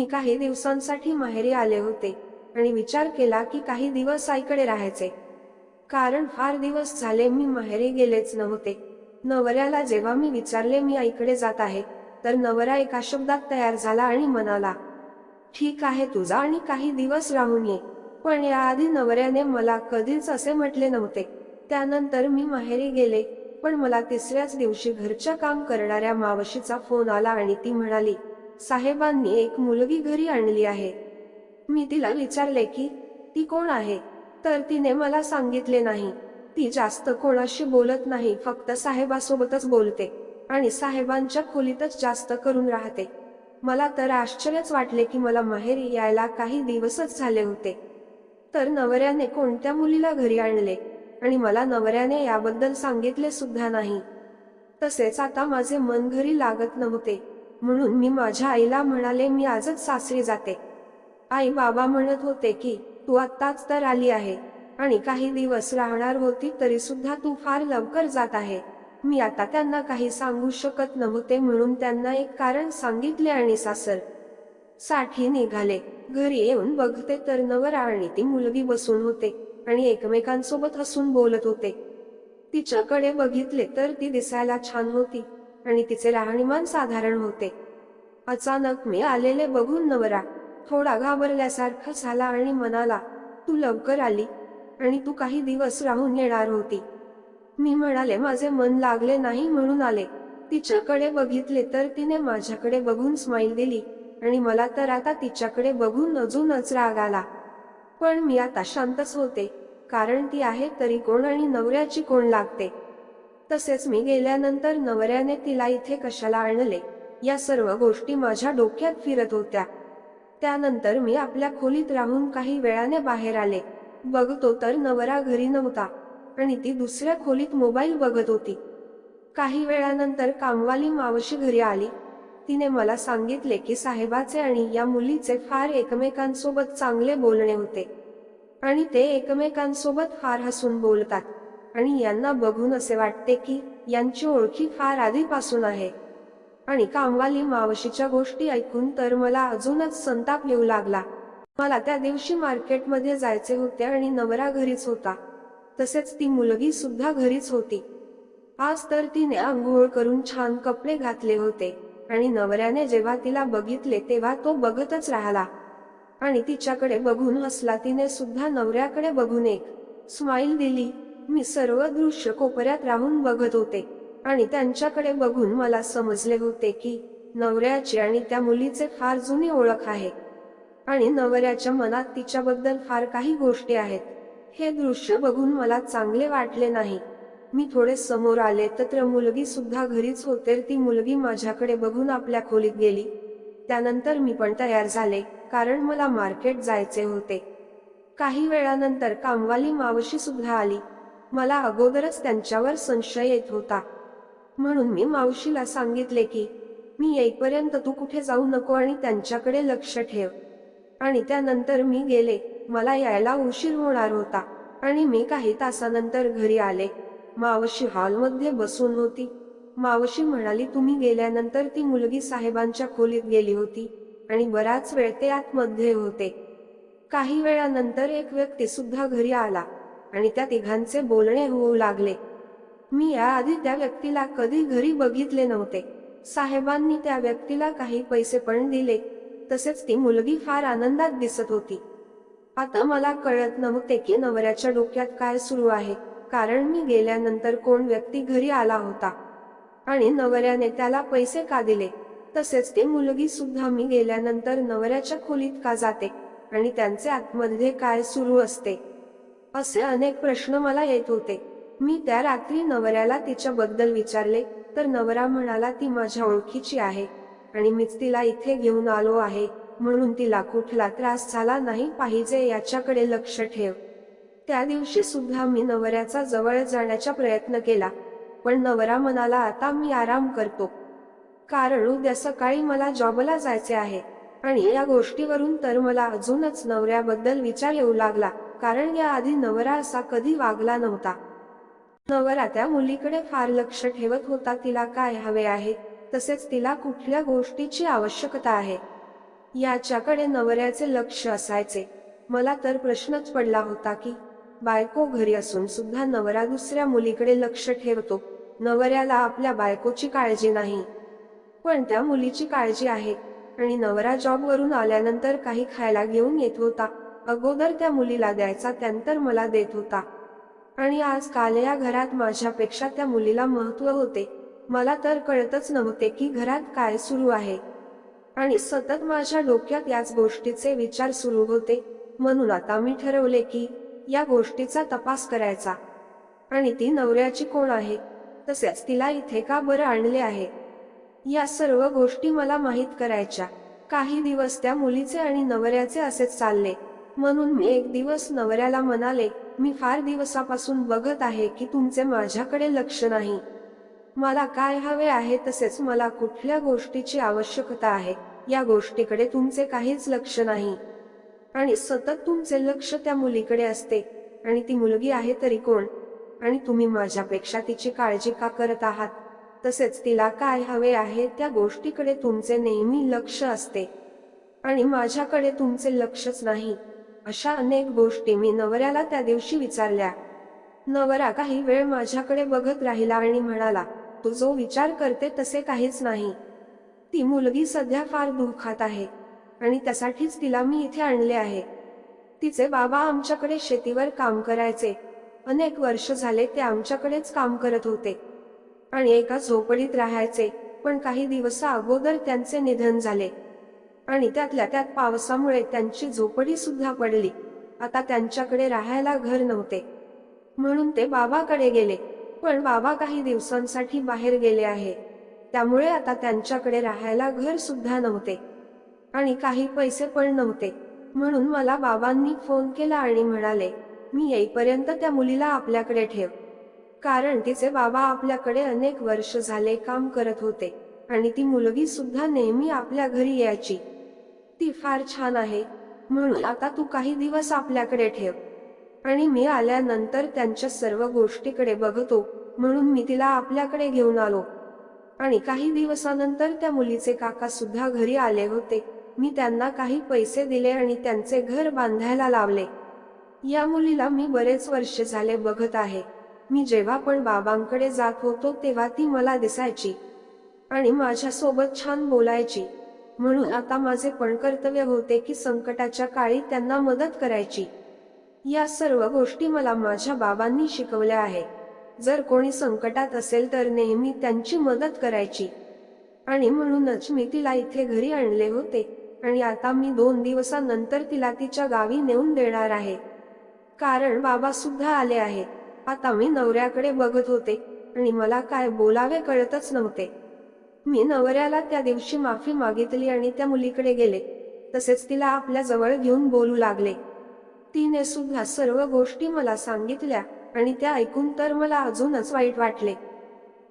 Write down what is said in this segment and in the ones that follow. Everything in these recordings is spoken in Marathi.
मी काही दिवसांसाठी माहेरी आले होते आणि विचार केला की काही दिवस आईकडे राहायचे. कारण फार दिवस झाले मी माहेरी गेलेच नव्हते. नवऱ्याला जेव्हा मी विचारले मी आईकडे जात आहे तर नवरा एका शब्दात तयार झाला आणि म्हणाला ठीक आहे तुझा आणि काही दिवस राहून ये. पण याआधी नवऱ्याने मला कधीच असे म्हटले नव्हते. त्यानंतर मी माहेरी गेले पण मला तिसऱ्याच दिवशी घरच्या काम करणाऱ्या मावशीचा फोन आला आणि ती म्हणाली साहेबांनी एक मुलगी घरी आणली आहे. मी तिला विचारले की ती कोण आहे? तर तिने मला सांगितले नाही. ती जास्त कोणाशी बोलत नाही फक्त साहेबासोबतच बोलते आणि साहेबांच्या खोलीतच जास्त करून राहते. मला तर आश्चर्यच वाटले की मला माहेरी यायला काही दिवसच झाले होते. तर नवऱ्याने कोणत्या मुलीला घरी आणले? आणि मला नवऱ्याने याबद्दल सांगितले सुद्धा नाही. तसेच आता माझे मन घरी लागत नव्हते. म्हणून मी माझ्या आईला म्हणाले मी आजच सासरी जाते. आई बाबा म्हणत होते की तू आत्ताच तर आली आहे आणि काही दिवस राहणार होती तरी सुद्धा तू फार लवकर जात आहे. मी आता त्यांना काही सांगू शकत नव्हते म्हणून त्यांना एक कारण सांगितले आणि सासरसाठी निघाले. घरी येऊन बघते तर नवर आणि ती मुलगी बसून होते आणि एकमेकांसोबत हसून बोलत होते. तिच्याकडे बघितले तर ती दिसायला छान होती. आणि तिचे राहणीमान साधारण होते. अचानक मी आलेले बघून नवरा थोडा घाबरल्यासारखा झाला आणि म्हणाला तू लवकर आली आणि तू काही दिवस राहून येणार होती. मी म्हणाले माझे मन लागले नाही म्हणून आले. तिच्याकडे बघितले तर तिने माझ्याकडे बघून स्माईल दिली आणि मला तर आता तिच्याकडे बघून अजूनच राग आला. पण मी आता शांतच होते कारण ती आहे तरी कोण आणि नवऱ्याची कोण लागते. तसेच मी गेल्यानंतर नवऱ्याने तिला इथे कशाला आणले? या सर्व गोष्टी माझ्या डोक्यात फिरत होत्या. त्यानंतर मी आपल्या खोलीत राहून काही वेळाने बाहेर आले. बघतो तर नवरा घरी नव्हता आणि ती दुसऱ्या खोलीत मोबाईल बघत होती. काही वेळानंतर कामवाली मावशी घरी आली. तिने मला सांगितले की साहेबाचे आणि या मुलीचे फार एकमेकांसोबत चांगले बोलणे होते. आणि ते एकमेकांसोबत फार हसून बोलतात. आणि यांना बघून असे वाटते की यांची ओळखी फार आधीपासून आहे. आणि कामवाली मावशीच्या गोष्टी ऐकून तर मला अजूनच संताप येऊ लागला. मला त्या दिवशी मार्केटमध्ये जायचे होते आणि नवरा घरीच होता. तसेच ती मुलगी सुद्धा घरीच होती. आज तर तिने आंघोळ करून छान कपडे घातले होते. आणि नवऱ्याने जेव्हा तिला बघितले तेव्हा तो बघतच राहिला. आणि तिच्याकडे बघून हसला तिने सुद्धा नवऱ्याकडे बघून एक स्माईल दिली. मी सर्व दृश्य कोपऱ्यात राहून बघत होते आणि त्यांच्याकडे बघून मला समजले होते की नवऱ्याची आणि त्या मुलीचे फार जुनी ओळख आहे. आणि नवऱ्याच्या मनात तिच्याबद्दल फार काही गोष्टी आहेत. हे दृश्य बघून मला चांगले वाटले नाही. मी थोडे समोर आले तर मुलगी सुद्धा घरीच होते. ती मुलगी माझ्याकडे बघून आपल्या खोलीत गेली. त्यानंतर मी पण तयार झाले कारण मला मार्केट जायचे होते. काही वेळानंतर कामवाली मावशी सुद्धा आली. मला अगोदरच त्यांच्यावर संशय येत होता. म्हणून मी मावशीला सांगितले की मी येईपर्यंत तू कुठे जाऊ नको आणि त्यांच्याकडे लक्ष ठेव. आणि त्यानंतर मी गेले. मला यायला उशीर होणार होता आणि मी काही तासानंतर घरी आले. मावशी हॉलमध्ये बसून होती. मावशी म्हणाली तुम्ही गेल्यानंतर ती मुलगी साहेबांच्या खोलीत गेली होती आणि बराच वेळ ते आतमध्ये होते. काही वेळानंतर एक व्यक्ती सुद्धा घरी आला. आणि त्या तिघांचे बोलणे होऊ लागले. मी याआधी त्या व्यक्तीला कधी घरी बघितले नव्हते. साहेबांनी त्या व्यक्तीला काही पैसे पण दिले. तसेच ती मुलगी फार आनंदात दिसत होती. आता मला कळत नव्हते की नवऱ्याच्या डोक्यात काय सुरू आहे कारण मी गेल्यानंतर कोण व्यक्ती घरी आला होता. आणि नवऱ्याने त्याला पैसे का दिले? तसेच ती मुलगी सुद्धा मी गेल्यानंतर नवऱ्याच्या खोलीत का जाते? आणि त्यांचे आतमध्ये काय सुरू असते? असे अनेक प्रश्न मला येत होते. मी त्या रात्री नवऱ्याला तिच्याबद्दल विचारले तर नवरा म्हणाला ती माझ्या ओळखीची आहे आणि मीच तिला इथे घेऊन आलो आहे म्हणून तिला कुठला त्रास झाला नाही पाहिजे याच्याकडे लक्ष ठेव. त्या दिवशी सुद्धा मी नवऱ्याचा जवळ जाण्याचा प्रयत्न केला पण नवरा म्हणाला आता मी आराम करतो. कारण उद्या सकाळी मला जॉबला जायचे आहे आणि या गोष्टीवरून तर मला अजूनच नवऱ्याबद्दल विचार येऊ लागला. कारण याआधी नवरा असा कधी वागला नव्हता. नवरा त्या मुलीकडे फार लक्ष ठेवत होता तिला काय हवे आहे तसेच तिला कुठल्या गोष्टीची आवश्यकता आहे? याच्याकडे नवऱ्याचे लक्ष असायचे. मला तर प्रश्नच पडला होता की बायको घरी असून सुद्धा नवरा दुसऱ्या मुलीकडे लक्ष ठेवतो. नवऱ्याला आपल्या बायकोची काळजी नाही. पण त्या मुलीची काळजी आहे. आणि नवरा जॉबवरून आल्यानंतर काही खायला घेऊन येत होता. अगोदर त्या मुलीला द्यायचा त्यानंतर मला देत होता. आणि आज काल या घरात माझ्यापेक्षा त्या मुलीला महत्त्व होते. मला तर कळतच नव्हते की घरात काय सुरू आहे. आणि सतत माझ्या डोक्यात याच गोष्टीचे विचार सुरू होते. म्हणून आता मी ठरवले की या गोष्टीचा तपास करायचा. आणि ती नवऱ्याची कोण आहे? तसेच तिला इथे का बरं आणले आहे? या सर्व गोष्टी मला माहीत करायच्या. काही दिवस त्या मुलीचे आणि नवऱ्याचे असेच चालले. म्हणून मी एक दिवस नवऱ्याला म्हणाले मी फार दिवसापासून बघत आहे की तुमचे माझ्याकडे लक्ष नाही. मला काय हवे आहे तसेच मला कुठल्या गोष्टीची आवश्यकता आहे या गोष्टीकडे तुमचे काहीच लक्ष नाही. आणि सतत तुमचे लक्ष त्या मुलीकडे असते. आणि ती मुलगी आहे तरी कोण? आणि तुम्ही माझ्यापेक्षा तिची काळजी का करत आहात? तसेच तिला काय हवे आहे त्या गोष्टीकडे तुमचे नेहमी लक्ष असते. आणि माझ्याकडे तुमचे लक्षच नाही. अशा अनेक गोष्टी मी नवऱ्याला त्या दिवशी विचारल्या. नवरा काही वेळ माझ्याकडे बघत राहिला आणि म्हणाला तू जो विचार करते तसे काहीच नाही. ती मुलगी सध्या फार दुःखात आहे आणि त्यासाठीच तिला मी इथे आणले आहे. तिचे बाबा आमच्याकडे शेतीवर काम करायचे. अनेक वर्ष झाले ते आमच्याकडेच काम करत होते आणि एका झोपडीत राहायचे पण काही दिवसा अगोदर त्यांचे निधन झाले. आणि त्यातल्या त्यात पावसामुळे त्यांची झोपडी सुद्धा पडली. आता त्यांच्याकडे राहायला घर नव्हते. म्हणून ते बाबाकडे गेले. पण बाबा काही दिवसांसाठी बाहेर गेले आहे. त्यामुळे आता त्यांच्याकडे राहायला घर सुद्धा नव्हते. आणि काही पैसे पण नव्हते. म्हणून मला बाबांनी फोन केला आणि म्हणाले मी येईपर्यंत त्या मुलीला आपल्याकडे ठेव. कारण तिचे बाबा आपल्याकडे अनेक वर्ष झाले काम करत होते. आणि ती मुलगी सुद्धा नेहमी आपल्या घरी यायची. ती फार छान आहे. म्हणून आता तू काही दिवस आपल्याकडे ठेव. आणि मी आल्यानंतर त्यांच्या सर्व गोष्टीकडे बघतो म्हणून मी तिला आपल्याकडे घेऊन आलो. आणि काही दिवसानंतर त्या मुलीचे काका सुद्धा घरी आले होते. मी त्यांना काही पैसे दिले आणि त्यांचे घर बांधायला लावले. या मुलीला मी बरेच वर्ष झाले बघत आहे. मी जेव्हा पण बाबांकडे जात होतो तेव्हा ती मला दिसायची. आणि माझ्यासोबत छान बोलायची. म्हणून आता माझे पण कर्तव्य होते की संकटाच्या काळी त्यांना मदत करायची. या सर्व गोष्टी मला माझ्या बाबांनी शिकवल्या आहे जर कोणी संकटात असेल तर नेहमी त्यांची मदत करायची. आणि म्हणूनच मी तिला इथे घरी आणले होते. आणि आता मी दोन दिवसानंतर तिला तिच्या गावी नेऊन देणार आहे. कारण बाबा सुद्धा आले आहेत. आता मी नवऱ्याकडे बघत होते. आणि मला काय बोलावे कळतच नव्हते. मी नवऱ्याला त्या दिवशी माफी मागितली आणि त्या मुलीकडे गेले. तसेच तिला आपल्या जवळ घेऊन बोलू लागले. तिने सुद्धा सर्व गोष्टी मला सांगितल्या आणि त्या ऐकून तर मला अजूनच वाईट वाटले.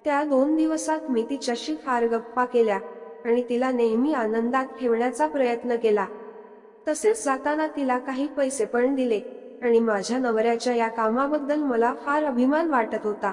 त्या दोन दिवसात मी तिच्याशी फार गप्पा केल्या आणि तिला नेहमी आनंदात ठेवण्याचा प्रयत्न केला. तसेच जाताना तिला काही पैसे पण दिले आणि माझ्या नवऱ्याच्या या कामाबद्दल मला फार अभिमान वाटत होता.